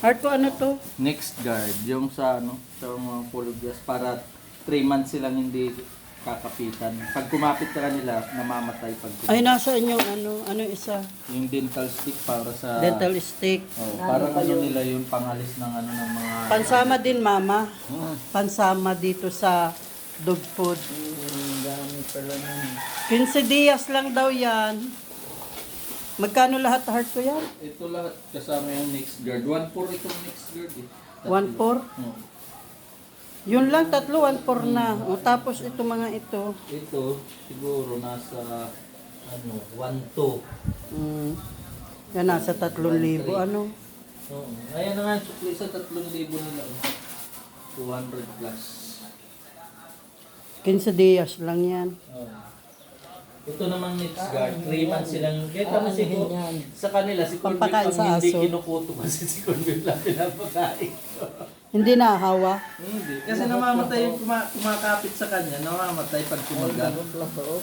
Heart ko ano to? Next guard, yung sa ano, sa mga pulugyas para 3 months silang hindi kakapitan. Pag kumapit ka nila, namamatay pag kumapit. Ay, nasaan yung ano, ano isa? Yung dental stick para sa... Dental stick. Oh, parang ano nila yung pangalis ng ano ng mga... Pansama din, mama. Hmm. Pansama dito sa dog food. Ang dami pala nun. 15 dias lang daw yan. Magkano lahat heart ko yan? Ito lahat kasama yung next guard. 1-4 itong next guard eh. 1-4? Hmm. Yun lang, tatlo, 1-4 na. O, tapos ito mga ito. Ito, siguro nasa ano, 1-2. Mm, yan, nasa 3,000. Ano? Oo. Ayan na nga, sukli sa 3,000 nila. oh. 200 plus. 15 dias lang yan. Oo. Ito namang next guard, 3 months silang, kaya Ah, siguro, yan. sa kanila, si Conville Pampakain pang sa hindi aso. kinukuto kasi si Conville lang pinapakain. Hindi nahawa. hindi. Kasi namamatay yung kuma- kumakapit sa kanya, namamatay pag kumagat. Lahat.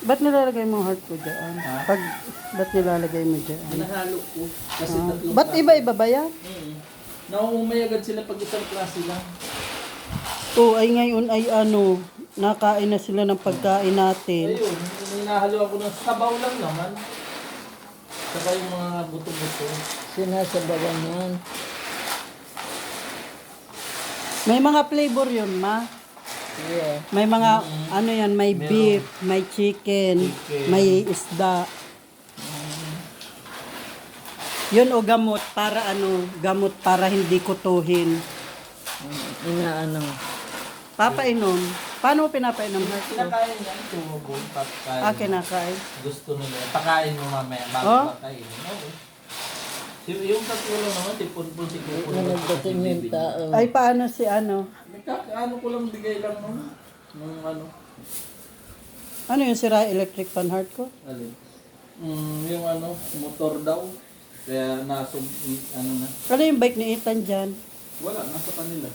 Ba't nilalagay mo heart ko dyan? Ha? Pag, ba't nilalagay mo dyan? Nahalo ko. Kasi Ah, tatlo ba't iba-iba ba yan? Mm. Nauumay agad sila pag isang klase lang. Oo, ay ngayon ay ano, nakain na sila ng pagkain natin. Ayun, hinahalo ako ng sabaw lang naman. Saka yung mga buto-buto. Sinasabawan yan. May mga flavor yun, ma. Yeah. May mga, ano yan, may beef, may chicken, Chicken. may isda. Yun o gamot, para ano, gamot para hindi kutuhin. Inaano. Papainom. Paano mo pinapainom heart ko? Kinakain niya, tumubol, pakain. Ah, kinakain. Gusto nila. Pakain mo mamaya, bago Oh? pakain. Oo. Si- Yung tatlo lang naman, tipon-pon si Kupon. Na nagdating yung tao. Ay, paano si ano? Ano ko lang bigay lang nun. Nung ano. Ano yung sira electric fan heart ko? Alin? Mm, yung ano, motor daw. Kaya nasub, ano na. Ano yung bike ni Ethan dyan? Wala, nasa kanila.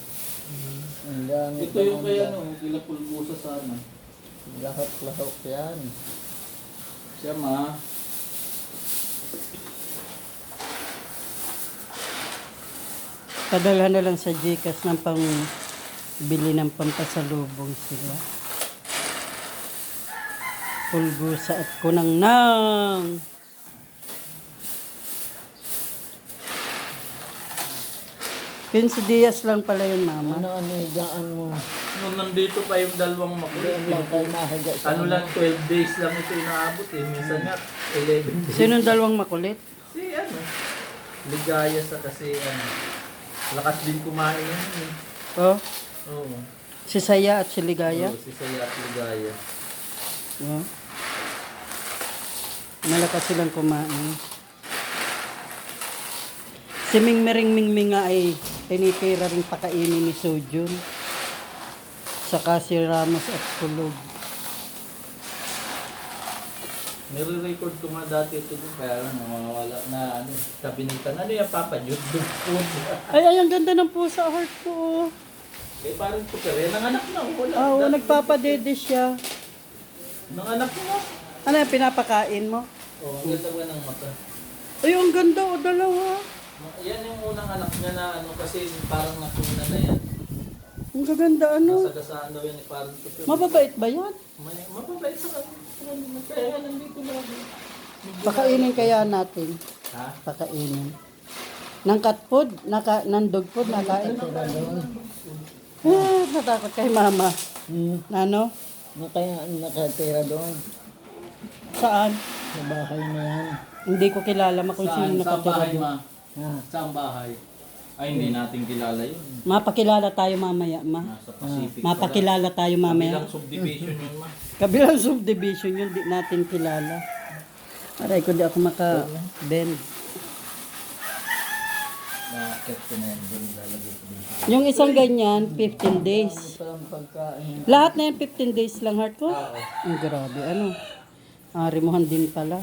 Ang dami Ito yung kaya ano, kila pulbusa sana. Lahat-lahok yan. Siya ma. Padala na lang sa Gcash ng pang bili ng pampasalubong sila. Pulgusa at kunang nang. Quince dias lang pala yun, mama. Ano-ano higaan mo. Nung nandito pa yung dalawang makulit. Lang mahiga sa Ano lang, 12 days lang ito inaabot eh. Minsan nga, 11 days. Sinong dalawang makulit? Si ano, ligaya sa kasi ano, lakas din kumain yan eh. Oh, Oo. si Saya at si Ligaya. Oo, si Saya at ligaya. Oh. Malakas silang kumain. Si Ming Mering Mingming nga ay tinitira rin pakainin ni Sojun. Saka si Ramos at Kulog. Nire-record ko nga dati ito kaya lang nawawala na ano, kabinitan. Ano yung papa, food. Ay, ay, ang ganda ng pusa heart ko. oh. eh parang ko pero nanganak na. Wala. Ah, oh, Dati- nagpapadede siya. Nanganak na. Ano yung pinapakain mo? Oo, ang ganda ng mata. Ay, ang ganda o dalawa. Yan yung unang anak niya na ano kasi parang nakuna na yan. Ang gaganda ano. Nasagasaan daw yan parang ito. Mababait ba yan? May, mababait sa kanya. Kaya nandito lang. Pakainin kaya natin. Ha? Pakainin. Ng cat food, naka, ng dog food, nakain. sila doon. Ah, natakot kay mama. Hmm. Ano? Na kaya nakatira doon. Saan? Sa bahay na yan. Hindi ko kilala ma kung sino nakatira bahay, doon. Ma? Ha. Saan bahay? Ay, hindi natin kilala yun. Mapakilala tayo mamaya, ma. Nasa Pacific. Mapakilala tayo mamaya. Kabilang subdivision yun, ma. Kabilang subdivision yun, di natin kilala. Aray ko, di ako maka-bend. Nakakit ko na yan. Doon lalagay ko dito. Yung isang ganyan, 15 days. Lahat na yan, 15 days lang, heart ko. Ang grabe, ano. Arimuhan din pala.